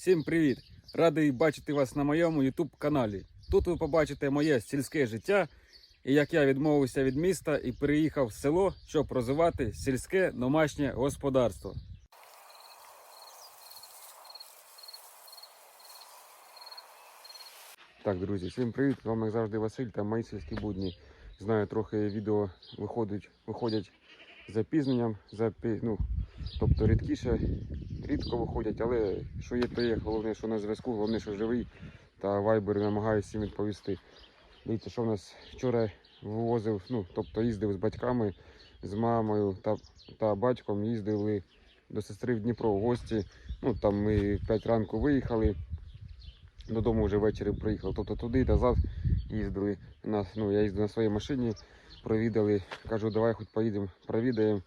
Всім привіт! Радий бачити вас на моєму YouTube каналі. Тут ви побачите моє сільське життя і як я відмовився від міста і переїхав в село, щоб розвивати сільське домашнє господарство. Так, друзі, всім привіт! З вами як завжди Василь та мої сільські будні. Знаю, трохи відео виходять, виходять з запізненням, запі... ну, тобто рідкіше, рідко виходять, але що є, то є. Головне, що на зв'язку, головне, що живий. Та вайбер намагаюся всім відповісти. Дивіться, що в нас вчора вивозив, ну, тобто їздив з батьками, з мамою та, та батьком, їздили до сестри в Дніпро в гості. Ну, там ми в 5 ранку виїхали, додому вже ввечері приїхали. Тобто туди та назад їздили. На, ну, я їздив на своїй машині, провідали. Кажу, давай хоч поїдемо, провідаємо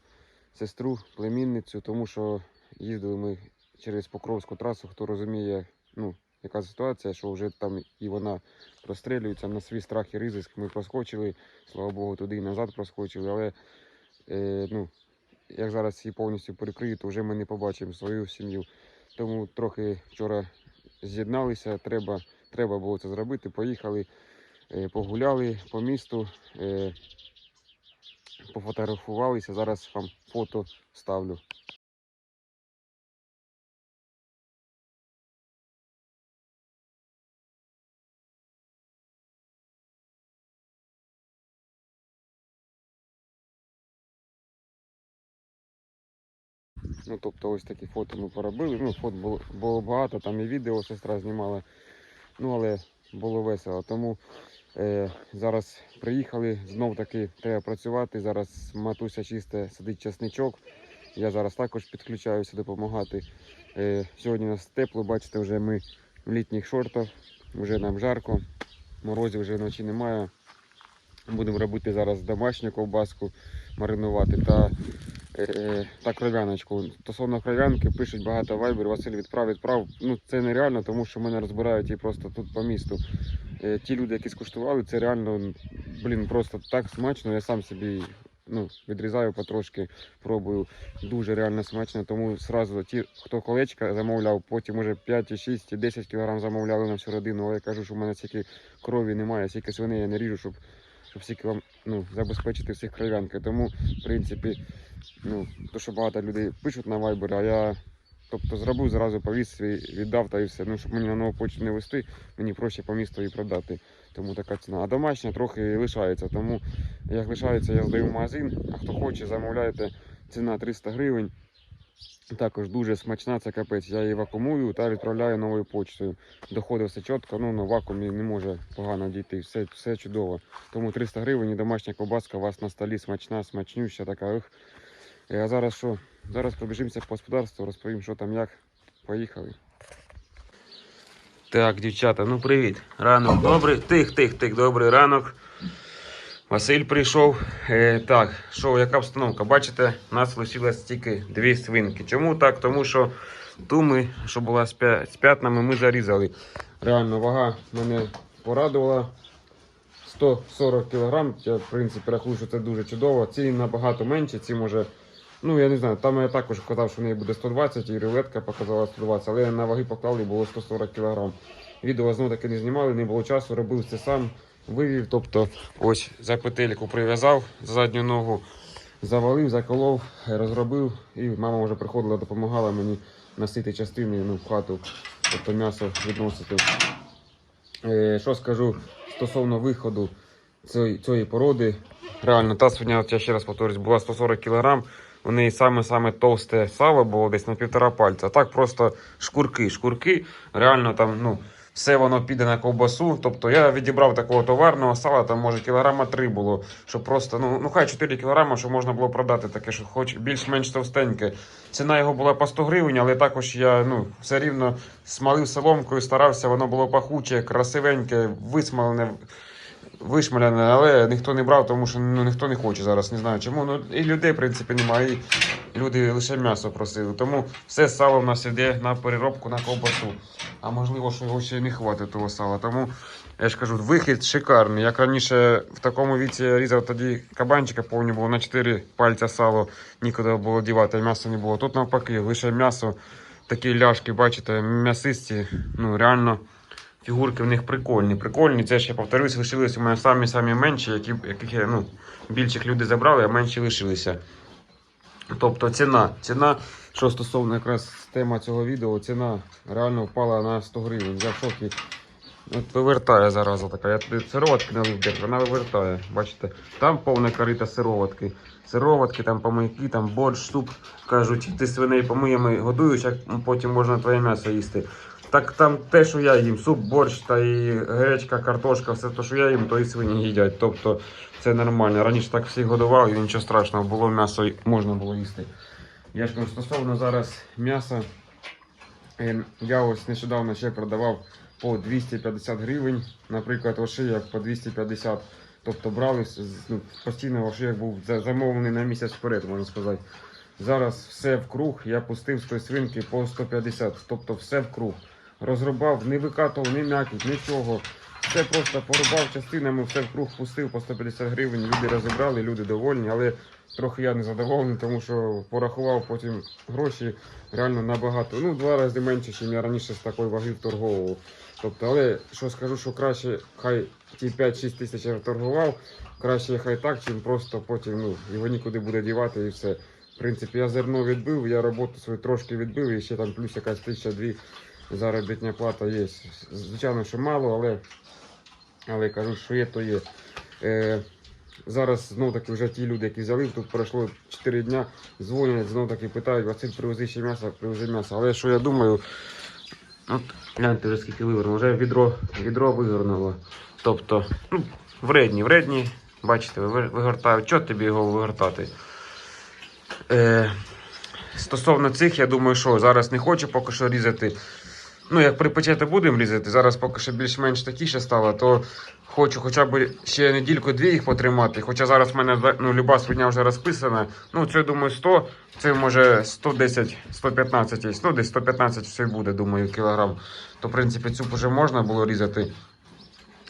сестру, племінницю, тому що їздили ми через Покровську трасу, хто розуміє, ну, яка ситуація, що вже там і вона прострілюється на свій страх і ризик. Ми проскочили, слава Богу, туди і назад проскочили, але е, ну, як зараз її повністю перекриють, то вже ми не побачимо свою сім'ю. Тому трохи вчора з'єдналися, треба, треба було це зробити. Поїхали, е, погуляли по місту, е, пофотографувалися. Зараз вам фото ставлю. Ну, тобто ось такі фото ми поробили. Ну, фото було, було багато, там і відео сестра знімала. Ну, але було весело. Тому зараз приїхали, знов таки треба працювати. Зараз матуся чисте, сидить часничок. Я зараз також підключаюся допомагати. Е, сьогодні у нас тепло, бачите, вже ми в літніх шортах, вже нам жарко, морозів вже вночі немає. Будемо робити зараз домашню ковбаску, маринувати та, е, та кров'яночку. Стосовно кров'янки пишуть багато вайбер, Василь відправ, відправ. Ну це нереально, тому що мене розбирають і просто тут по місту. Е, ті люди, які скуштували, це реально блін, просто так смачно. Я сам собі ну, відрізаю потрошки, пробую. Дуже реально смачно. Тому зразу ті, хто колечка замовляв, потім уже 5, 6, і 10 кг замовляли на всю родину. Але я кажу, що в мене стільки крові немає, стільки свиней я не ріжу, щоб щоб всіх вам ну, забезпечити всіх кров'янкою. Тому, в принципі, ну, то, що багато людей пишуть на Viber, а я тобто зробив, зразу повіз віддав та і все. Ну, щоб мені на нову почту не вести, мені проще по місту і продати. Тому така ціна. А домашня трохи лишається. Тому як лишається, я здаю в магазин, а хто хоче, замовляйте. Ціна 300 гривень. Також дуже смачна, це капець. Я її вакуумую та відправляю новою почтою. Доходить все чітко, ну на вакуумі не може погано дійти. Все, все чудово. Тому 300 гривень і домашня ковбаска у вас на столі смачна, смачнюща така. Ех. А зараз що? Зараз пробіжимося по господарству, розповім, що там як. Поїхали. Так, дівчата, ну привіт. Ранок добрий. Тих, тих, тих, добрий ранок. Василь прийшов. Е, так, що, яка обстановка? Бачите, у нас лишилось тільки дві свинки. Чому так? Тому що ту ми, що була з, п'ятнами, ми зарізали. Реально, вага мене порадувала. 140 кг. Я, в принципі, рахую, що це дуже чудово. Ці набагато менші, ці може. Ну, я не знаю, там я також казав, що в неї буде 120, і рулетка показала 120, але на ваги поклали було 140 кг. Відео знову таки не знімали, не було часу, робив це сам, вивів. Тобто, ось за петельку прив'язав за задню ногу, завалив, заколов, розробив, і мама вже приходила, допомагала мені носити частини ну, в хату, тобто м'ясо відносити. Е, що скажу стосовно виходу цієї, цієї породи. Реально, та свиня, я ще раз повторюсь, була 140 кг. У неї саме-саме товсте сало було десь на півтора пальця. А так просто шкурки. Шкурки, реально там, ну, все воно піде на ковбасу. Тобто я відібрав такого товарного сала, там може кілограма 3 було, щоб просто, ну, ну хай 4 кілограми, щоб можна було продати таке, що хоч більш-менш товстеньке. Ціна його була по 100 гривень, але також я ну, все рівно смалив соломкою, старався, воно було пахуче, красивеньке, висмалене. Вишмаляне, але ніхто не брав, тому що ну, ніхто не хоче зараз, не знаю чому. Ну, і людей, в принципі, немає. І люди лише м'ясо просили. Тому все сало в нас йде на переробку на ковбасу. А можливо, що його ще не хватить того сала. Тому я ж кажу, вихід шикарний. Як раніше в такому віці різав тоді кабанчика, повні було на 4 пальця сало, нікуди було дівати, м'яса не було. Тут навпаки, лише м'ясо. такі ляшки, бачите, м'ясисті, ну реально. Фігурки в них прикольні. Прикольні. Це ж я повторюсь, лишились у мене самі-самі менші, які, яких я, ну, більших люди забрали, а менші лишилися. Тобто ціна. Ціна, що стосовно якраз тема цього відео, ціна реально впала на 100 гривень. Я в шокі. От вивертає зараза така. Я туди сироватки налив, вона вивертає. Бачите, там повне корита сироватки. Сироватки, там помийки, там борщ, суп. Кажуть, ти свиней помиями годуєш, як потім можна твоє м'ясо їсти. Так там те, що я їм, суп, борщ та і гречка, картошка, все те, що я їм, то і свині їдять. Тобто це нормально. Раніше так всіх годував і нічого страшного, було м'ясо можна було їсти. Я ж стосовно зараз м'яса, е, я ось нещодавно ще продавав по 250 гривень, наприклад, ошияк по 250. Тобто брали ну, постійно ошияк був замовлений на місяць вперед, можна сказати. Зараз все вкруг, я пустив з тої свинки по 150, тобто все вкруг. Розрубав, не викатував, не м'якіть, нічого. Все просто порубав частинами, все вкруг пустив по 150 гривень. Люди розібрали, люди довольні, але трохи я не задоволений, тому що порахував потім гроші реально набагато. Ну, два рази менше, ніж я раніше з такої ваги вторговував. Тобто, але що скажу, що краще хай ті 5-6 тисяч торгував, краще хай так, чим просто потім ну, його нікуди буде дівати і все. В принципі, я зерно відбив, я роботу свою трошки відбив, і ще там плюс якась тисяча-дві заробітня плата є. Звичайно, що мало, але, але кажу, що є, то є. Е, зараз знов таки вже ті люди, які взяли, тут пройшло 4 дня, дзвонять, знов таки питають, Василь, привези ще м'ясо, привези м'ясо. Але що я думаю, от гляньте вже скільки вивернуло, вже відро, відро вигорнуло. Тобто, ну, вредні, вредні, бачите, ви- вигортають. Чого тобі його вигортати? Е, стосовно цих, я думаю, що зараз не хочу поки що різати. Ну, як припечати будемо різати, зараз поки що більш-менш такіше стало, то хочу хоча б ще недільку-дві їх потримати. Хоча зараз в мене ну, люба свиня вже розписана. Ну, це, думаю, 100, це може 110, 115 є. Ну, десь 115 все буде, думаю, кілограм. То, в принципі, цю вже можна було різати.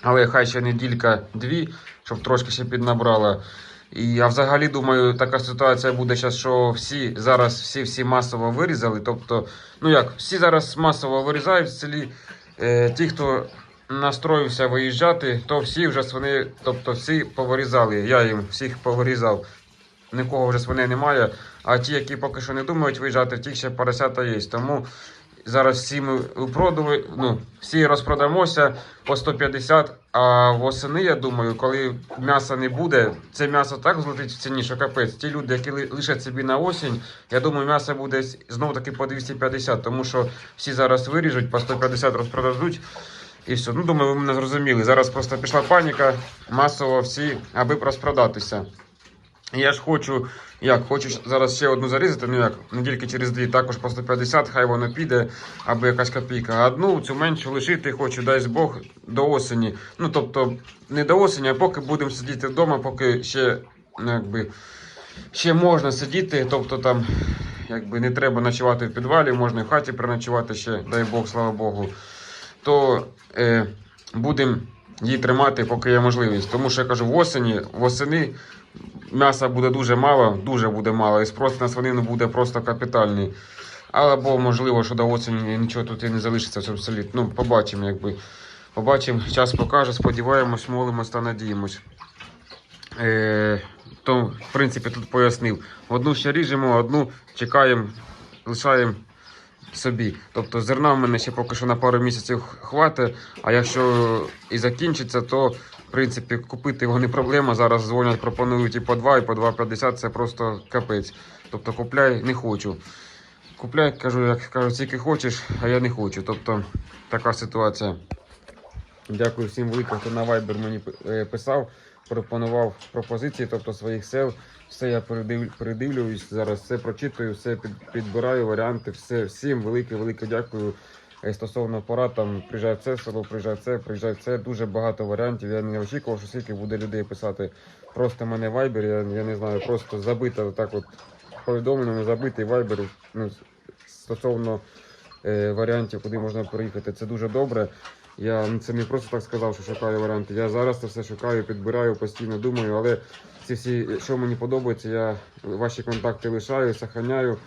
Але хай ще неділька-дві, щоб трошки ще піднабрала. І я взагалі думаю, така ситуація буде зараз, що всі зараз всі всі масово вирізали. Тобто, ну як, всі зараз масово вирізають в селі. Е, ті, хто настроївся виїжджати, то всі вже свини, тобто всі повирізали. Я їм всіх повирізав. Нікого вже свиней немає. А ті, які поки що не думають виїжджати, в тих ще поросята є. Тому зараз всі ми продали, ну, всі розпродамося по 150, а восени, я думаю, коли м'яса не буде, це м'ясо так злетить в ціні, що капець. Ті люди, які лишать собі на осінь, я думаю, м'ясо буде знову таки по 250, тому що всі зараз виріжуть, по 150 розпродадуть. І все. Ну, думаю, ви мене зрозуміли. Зараз просто пішла паніка, масово всі, аби розпродатися. Я ж хочу, як, хочу зараз ще одну зарізати, ну як, недільки через дві, також по 150, хай воно піде, аби якась копійка. А одну цю меншу лишити хочу, дай Бог, до осені. Ну, тобто, не до осені, а поки будемо сидіти вдома, поки ще, ну, якби, ще можна сидіти, тобто там, якби не треба ночувати в підвалі, можна в хаті переночувати ще, дай Бог, слава Богу. То е, будемо її тримати, поки є можливість. Тому що я кажу, в осені, восени м'яса буде дуже мало, дуже буде мало, і спрос на свинину буде просто капітальний. Або можливо, що до осені нічого тут і не залишиться в цьому селі. Ну, побачимо, якби. Побачимо, час покаже, сподіваємось, молимось та надіємось. Е, то, в принципі, тут пояснив. Одну ще ріжемо, одну чекаємо, лишаємо собі. Тобто зерна в мене ще поки що на пару місяців хватить, а якщо і закінчиться, то принципі купити його не проблема. Зараз дзвонять, пропонують і по 2, і по 2,50 це просто капець. Тобто купляй не хочу. Купляй, кажу, як кажуть, тільки хочеш, а я не хочу. Тобто така ситуація. Дякую всім велике, хто на Viber мені е, писав, пропонував пропозиції, тобто своїх сел. Все я передив, передивлююсь, зараз все прочитую, все підбираю, варіанти, все, всім велике, велике дякую. Е, Стосовно порад, там приїжджай в це село, приїжджай в це, приїжджай в це. Дуже багато варіантів. Я не очікував, що скільки буде людей писати. Просто в мене Viber, я, я не знаю, просто забито так от повідомленнями, забитий Viber. Ну, стосовно е, варіантів, куди можна приїхати, це дуже добре. Я ну, це не просто так сказав, що шукаю варіанти. Я зараз це все шукаю, підбираю, постійно думаю, але ці всі, що мені подобається, я ваші контакти лишаю, сохраняю.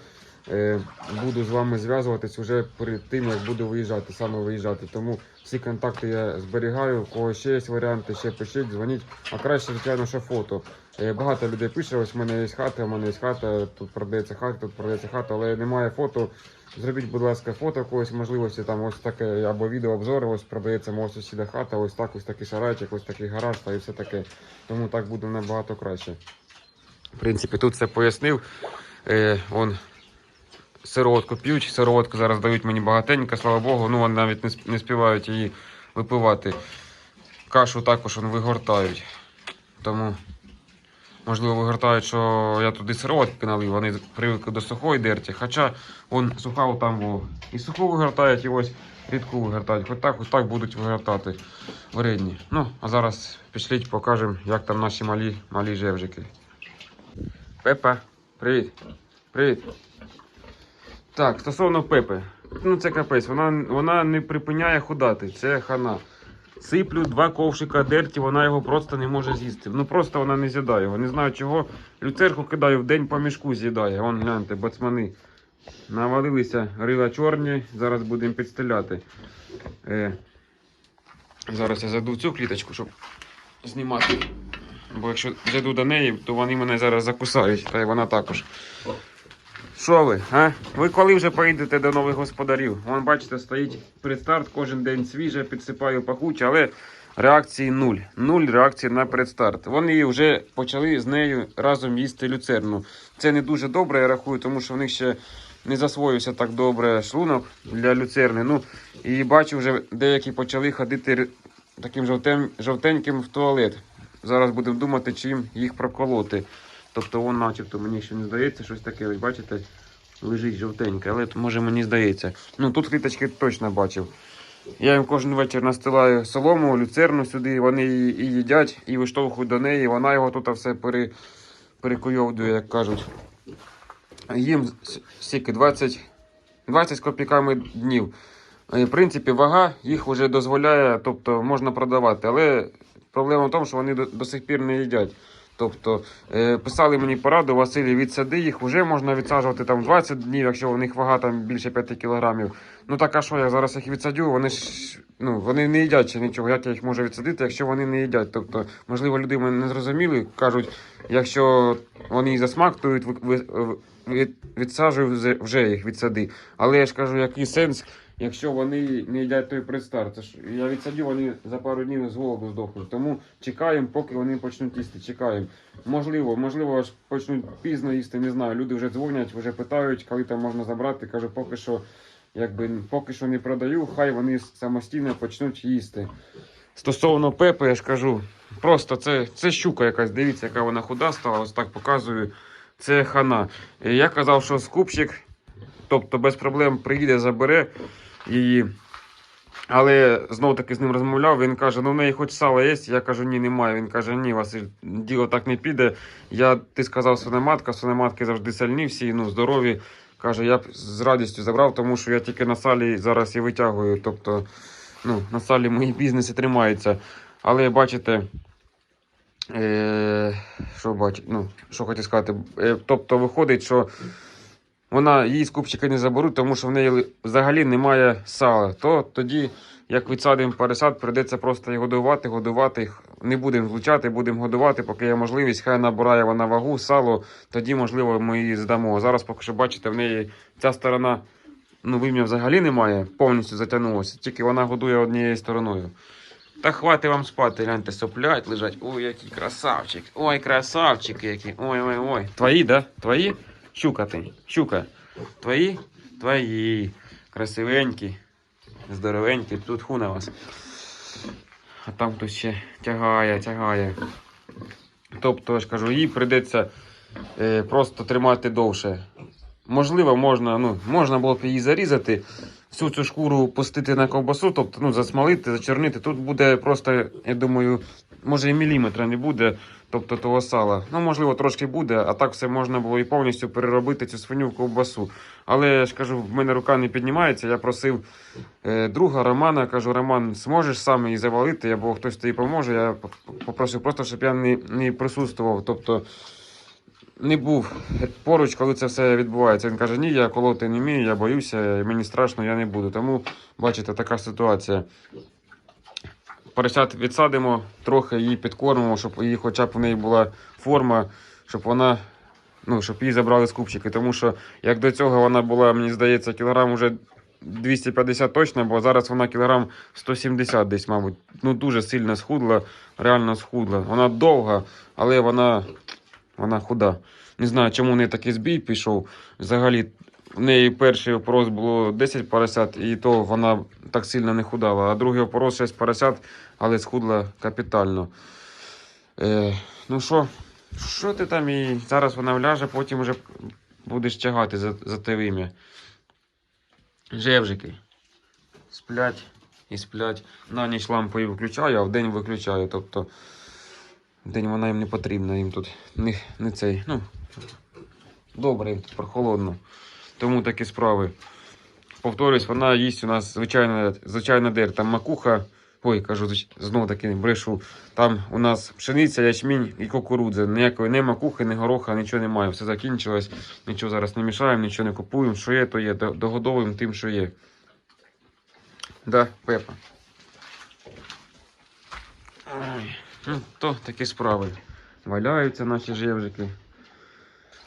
Е, буду з вами зв'язуватись вже перед тим, як буду виїжджати, саме виїжджати. Тому всі контакти я зберігаю. У кого ще є варіанти, ще пишіть, дзвоніть. А краще, звичайно, що фото. Е, Багато людей пише, ось в мене є хата, в мене є хата, тут продається хата, тут продається хата, але немає фото. Зробіть, будь ласка, фото якоїсь можливості, там ось таке або відеообзори, ось продається мого сусіда хата, ось так, ось такий сарайчик, ось такий гараж та і все таке. Тому так буде набагато краще. В принципі, тут все пояснив. Е, он, сироватку п'ють, сироватку зараз дають мені багатенько, слава Богу, ну вони навіть не, сп- не співають її випивати. Кашу також вигортають. Тому, можливо, вигортають, що я туди сироватки налив, вони привикли до сухої дерті. Хоча он суха там во. І суху вигортають, і ось рідку вигортають. Хоч так, хоч так будуть вигортати вредні. Ну, а зараз пішліть, покажемо, як там наші малі, малі жевжики. Пепа, привіт. Привіт. Так, стосовно Пепи. Ну це капець, вона, вона не припиняє худати, це хана. Сиплю два ковшика дерті, вона його просто не може з'їсти. Ну просто вона не з'їдає його. Не знаю чого. Люцерку кидаю в день по мішку з'їдає. Вон гляньте, бацмани. Навалилися рила чорні, зараз будемо підстеляти. Е, зараз я зайду в цю кліточку, щоб знімати. Бо якщо зайду до неї, то вони мене зараз закусають, та й вона також. Що ви, а? Ви коли вже поїдете до нових господарів? Вон, бачите, стоїть предстарт, кожен день свіже, підсипаю пахуче, але реакції нуль. Нуль реакції на предстарт. Вони вже почали з нею разом їсти люцерну. Це не дуже добре, я рахую, тому що в них ще не засвоївся так добре шлунок для люцерни. Ну, і бачу, вже деякі почали ходити таким жовтеньким в туалет. Зараз будемо думати, чим їх проколоти. Тобто вон начебто мені ще не здається, щось таке, ось бачите, лежить жовтеньке, але може мені здається. Ну тут кліточки точно бачив. Я їм кожен вечір настилаю солому, люцерну сюди, вони її і їдять, і виштовхують до неї, вона його тут все пере, перекуйовдує, як кажуть. Їм стільки 20, 20 з копійками днів. Е, В принципі, вага їх вже дозволяє, тобто можна продавати. Але проблема в тому, що вони до, до сих пір не їдять. Тобто е, писали мені пораду, Василій, відсади їх, вже можна відсаджувати там 20 днів, якщо у них вага там більше 5 кілограмів. Ну так а що, я зараз їх відсадю, вони ж ну, вони не їдять ще нічого. Як я їх можу відсадити, якщо вони не їдять? Тобто, можливо, люди мене не зрозуміли, кажуть, якщо вони засмактують, ви, ви, відсаджую вже- вже їх відсади. Але я ж кажу, який сенс, якщо вони не їдять той предстарт. Це ж я відсадю, вони за пару днів з голоду здохнуть. Тому чекаємо, поки вони почнуть їсти. Чекаємо. Можливо, можливо, аж почнуть пізно їсти, не знаю. Люди вже дзвонять, вже питають, коли там можна забрати. Кажу, поки що, якби поки що не продаю, хай вони самостійно почнуть їсти. Стосовно Пепи, я ж кажу, просто це, це щука якась, дивіться, яка вона худа стала, ось так показую. Це хана. Я казав, що скупщик, тобто без проблем приїде, забере її. Але знову таки з ним розмовляв. Він каже: ну в неї хоч сало є. Я кажу, ні, немає. Він каже, ні, Василь, діло так не піде. Я, ти сказав, свинематка, свинематки завжди сальні, всі ну, здорові. Каже, я б з радістю забрав, тому що я тільки на салі зараз і витягую. Тобто, ну, на салі мої бізнеси тримаються. Але бачите, е, що бачить, ну, що хотів сказати, е, тобто виходить, що вона її з купчика не заберуть, тому що в неї взагалі немає сала. То тоді, як відсадимо пересад, прийдеться просто їх годувати, годувати. Не будемо злучати, будемо годувати, поки є можливість, хай набирає вона вагу, сало, тоді, можливо, ми її здамо. Зараз, поки що бачите, в неї ця сторона ну, вим'я взагалі немає, повністю затягнулася, тільки вона годує однією стороною. Та хватить вам спати, гляньте, соплять, лежать. Ой, який красавчик. Ой, красавчики які. Ой, ой, ой. Твої, да? Твої? Щука ти. Щука. Твої? Твої. Красивенькі. Здоровенькі. Тут ху на вас. А там хтось ще тягає, тягає. Тобто, я ж кажу, їй прийдеться е, просто тримати довше. Можливо, можна, ну, можна було б її зарізати, всю цю шкуру пустити на ковбасу, тобто ну, засмалити, зачернити. Тут буде просто, я думаю, може і міліметра не буде, тобто того сала. Ну, можливо, трошки буде, а так все можна було і повністю переробити цю свиню в ковбасу. Але я ж кажу, в мене рука не піднімається. Я просив е, друга Романа, кажу, Роман, зможеш сам її завалити, або хтось тобі поможе. Я попросив просто, щоб я не, не присутствував. Тобто не був поруч, коли це все відбувається. Він каже, ні, я колоти не вмію, я боюся, мені страшно, я не буду. Тому, бачите, така ситуація. Поросят відсадимо, трохи її підкормимо, щоб її хоча б в неї була форма, щоб вона. Ну, щоб її забрали з купчики. Тому що як до цього вона була, мені здається, кілограм уже 250 точно, бо зараз вона кілограм 170 десь, мабуть. Ну дуже сильно схудла, реально схудла. Вона довга, але вона, вона худа. Не знаю, чому в неї такий збій пішов. Взагалі, в неї перший опорос було 10 поросят, і то вона так сильно не худала. А другий опорос 6 поросят, але схудла капітально. Е, ну що, що ти там і зараз вона вляже, потім вже будеш тягати за, за те вим'я. Жевжики. Сплять і сплять. На ніч лампою виключаю, а вдень виключаю. Тобто вдень вона їм не потрібна, їм тут не, не цей. Ну, добре, їм тут прохолодно. Тому такі справи. Повторюсь, вона їсть у нас звичайна, звичайна дер. Там макуха. Ой, кажу, знову таки брешу. Там у нас пшениця, ячмінь і кукурудза. Ніякої не макухи, ні гороха, нічого немає. Все закінчилось. Нічого зараз не мішаємо, нічого не купуємо. Що є, то є. Догодовуємо тим, що є. Да, Пепа. Ой, ну, то такі справи. Валяються наші жевжики.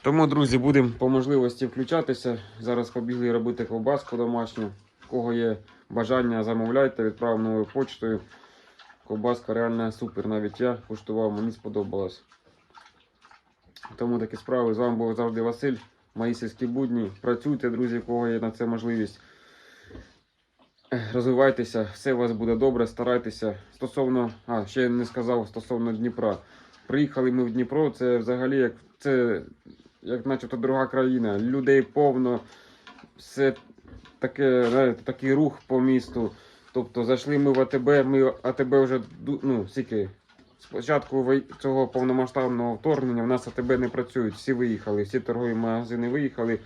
Тому, друзі, будемо по можливості включатися. Зараз побігли робити ковбаску домашню. Кого є бажання, замовляйте, відправимо новою почтою. Ковбаска реально супер. Навіть я куштував, мені сподобалось. Тому такі справи. З вами був завжди Василь. Мої сільські будні. Працюйте, друзі, кого є на це можливість. Розвивайтеся, все у вас буде добре, старайтеся. Стосовно, а, ще не сказав стосовно Дніпра. Приїхали ми в Дніпро, це взагалі як це як начебто друга країна. Людей повно, все таке, знаєте, такий рух по місту. Тобто зайшли ми в АТБ, ми АТБ вже ну, скільки. Спочатку цього повномасштабного вторгнення в нас АТБ не працюють, всі виїхали, всі торгові магазини виїхали.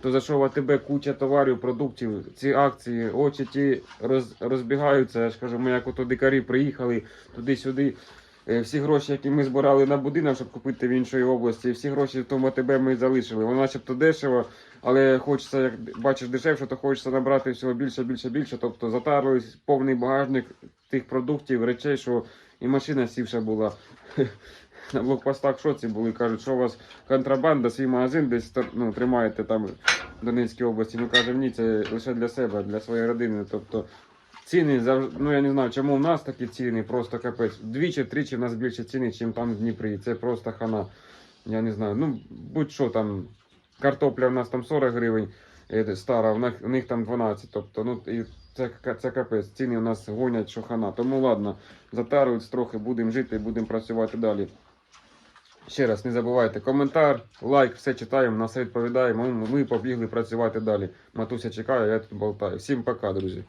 То зайшов АТБ куча товарів, продуктів, ці акції, очі ті роз, розбігаються. Я ж кажу, ми як ото дикарі приїхали туди-сюди. Е, Всі гроші, які ми збирали на будинок, щоб купити в іншій області, всі гроші в тому АТБ ми залишили. Воно начебто дешево, але хочеться, як бачиш дешевше, то хочеться набрати всього більше, більше, більше. Тобто затарились повний багажник тих продуктів, речей, що і машина сівша була. На блокпостах шоці були, кажуть, що у вас контрабанда, свій магазин десь ну, тримаєте там в Донецькій області. Ми кажемо, ні, це лише для себе, для своєї родини. Тобто ціни ну я не знаю, чому в нас такі ціни, просто капець. Двічі-тричі в нас більше ціни, ніж там в Дніпрі. Це просто хана. Я не знаю. Ну, будь-що там, картопля в нас там 40 гривень е, стара, в них, в них там 12. Тобто, ну і це, це капець. Ціни у нас гонять, що хана. Тому ладно, затарують трохи, будемо жити, будемо працювати далі. Ще раз не забувайте коментар, лайк, все читаємо, на все відповідаємо. Ми побігли працювати далі. Матуся чекає, я тут болтаю. Всім пока, друзі.